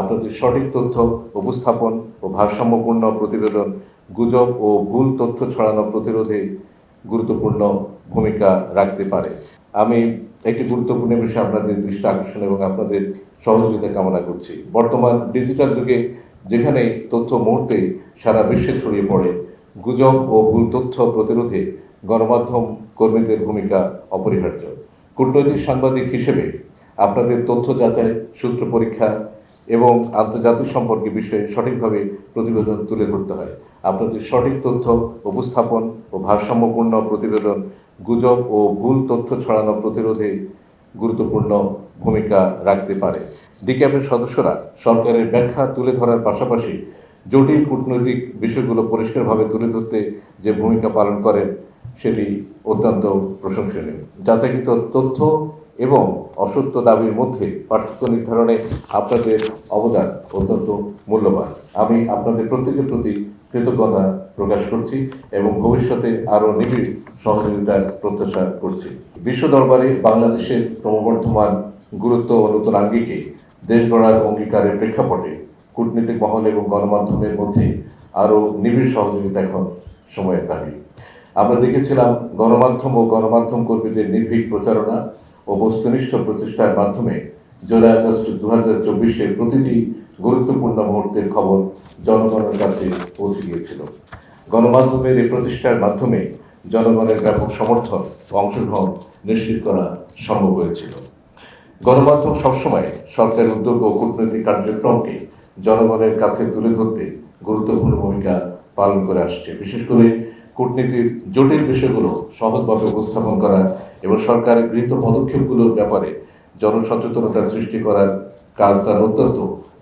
আপনাদের সঠিক তথ্য, উপস্থাপন ও ভারসাম্যপূর্ণ প্রতিবেদন, গুজব ও ভুল তথ্য ছড়ানো প্রতিরোধে গুরুত্বপূর্ণ ভূমিকা রাখতে পারে। আমি একটি গুরুত্বপূর্ণ বিষয়ে আপনাদের দৃষ্টি আকর্ষণ এবং আপনাদের সহযোগিতা কামনা করছি। বর্তমান ডিজিটাল যুগে যেখানে তথ্য মুহূর্তে সারা বিশ্বে ছড়িয়ে পড়ে, গুজব ও ভুল তথ্য প্রতিরোধে গণমাধ্যম কর্মীদের ভূমিকা অপরিহার্য। কূটনৈতিক সাংবাদিক হিসেবে আপনাদের তথ্য যাচাই, সূত্র পরীক্ষা এবং আন্তর্জাতিক সম্পর্কে বিষয়ে সঠিকভাবে প্রতিবেদন তুলে ধরতে হয়। আপনাদের সঠিক তথ্য, উপস্থাপন ও ভারসাম্যপূর্ণ প্রতিবেদন, গুজব ও ভুল তথ্য ছড়ানো প্রতিরোধে গুরুত্বপূর্ণ ভূমিকা রাখতে পারে। ডিক্যাপের সদস্যরা সরকারের ব্যাখ্যা তুলে ধরার পাশাপাশি জটিল কূটনৈতিক বিষয়গুলো পরিষ্কারভাবে তুলে ধরতে যে ভূমিকা পালন করেন, সেটি অত্যন্ত প্রশংসনীয়। যাচাইকৃত তথ্য এবং অসত্য দাবির মধ্যে পার্থক্য নির্ধারণে আপনাদের অবদান অত্যন্ত মূল্যবান। আমি আপনাদের প্রত্যেকের প্রতি কৃতজ্ঞতা প্রকাশ করছি এবং ভবিষ্যতে আরও নিবিড় সহযোগিতার প্রত্যাশা করছি। বিশ্ব দরবারে বাংলাদেশের ক্রমবর্ধমান গুরুত্ব ও নতুন আঙ্গিকে দেশ গড়ার অঙ্গীকারের প্রেক্ষাপটে কূটনীতিক মহল এবং গণমাধ্যমের মধ্যে আরও নিবিড় সহযোগিতা এখন সময়ের দাবি। আমরা দেখেছিলাম গণমাধ্যম ও গণমাধ্যম কর্মীদের নির্ভীক প্রচারণা ও বস্তুনিষ্ঠ প্রচেষ্টার মাধ্যমে জুলাই আগস্ট দু হাজার চব্বিশের প্রতিটি গুরুত্বপূর্ণ মুহূর্তের খবর জনগণের কাছে পৌঁছে গিয়েছিল। গণমাধ্যমের এই প্রচেষ্টার মাধ্যমে জনগণের ব্যাপক সমর্থন ও অংশগ্রহণ নিশ্চিত করা সম্ভব হয়েছিল। গণমাধ্যম সবসময় সরকারের উদ্যোগ ও কূটনৈতিক কার্যক্রমকে জনগণের কাছে তুলে ধরতে গুরুত্বপূর্ণ ভূমিকা পালন করে আসছে। বিশেষ করে কূটনীতির জটিল বিষয়গুলো সহজভাবে উপস্থাপন করা এবং সরকারের গৃহীত পদক্ষেপগুলোর ব্যাপারে জনসচেতনতা সৃষ্টি করার কাজ তার অত্যন্ত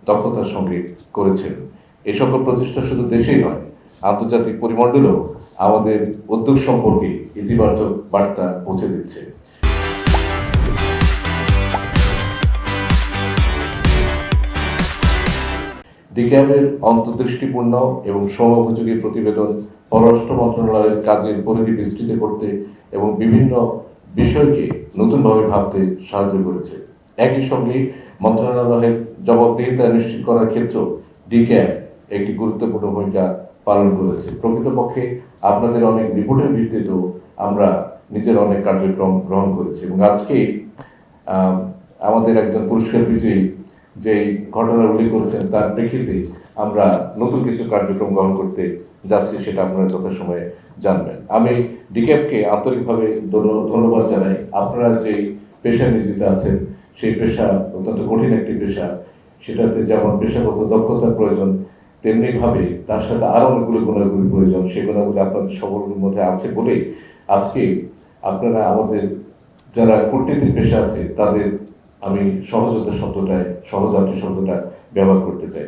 দক্ষতার সঙ্গে করেছেন। এই সকল প্রচেষ্টা শুধু দেশেই নয়, আন্তর্জাতিক পরিমণ্ডলেও আমাদের উদ্যোগ সম্পর্কে ইতিবাচক বার্তা পৌঁছে দিচ্ছে। ডিক্যাবের অন্তর্দৃষ্টিপূর্ণ এবং সময়োপযোগী প্রতিবেদন পররাষ্ট্র মন্ত্রণালয়ের কাজের পরিধি বিস্তৃত করতে এবং বিভিন্ন বিষয়কে নতুনভাবে ভাবতে সাহায্য করেছে। একই সঙ্গে মন্ত্রণালয়ের জবাবদিহিতা নিশ্চিত করার ক্ষেত্রেও ডিক্যাব একটি গুরুত্বপূর্ণ ভূমিকা পালন করেছে। প্রকৃতপক্ষে আপনাদের অনেক রিপোর্টের ভিত্তিতেও আমরা নিজের অনেক কার্যক্রম গ্রহণ করেছি এবং আজকে আমাদের একজন পুরস্কার বিজয়ী যেই ঘটনা উল্লেখ করেছেন, তার প্রেক্ষিতে আমরা নতুন কিছু কার্যক্রম গ্রহণ করতে যাচ্ছি সেটা আপনারা যথাসময়ে জানবেন। আমি ডিক্যাপকে আন্তরিকভাবে ধন্য- ধন্যবাদ জানাই। আপনারা যে পেশা নিয়োজিত আছেন, সেই পেশা অত্যন্ত কঠিন একটি পেশা। সেটাতে যেমন পেশাগত দক্ষতার প্রয়োজন, তেমনিভাবে তার সাথে আরও অনেকগুলো গুণাগুলি প্রয়োজন। সেই গুণাগুলি আপনাদের সকলের মধ্যে আছে বলেই আজকে আপনারা আমাদের যারা কূটনীতিক পেশা আছে, তাদের আমি সহজতা শব্দটায় সহযাত্রী শব্দটা ব্যবহার করতে চাই।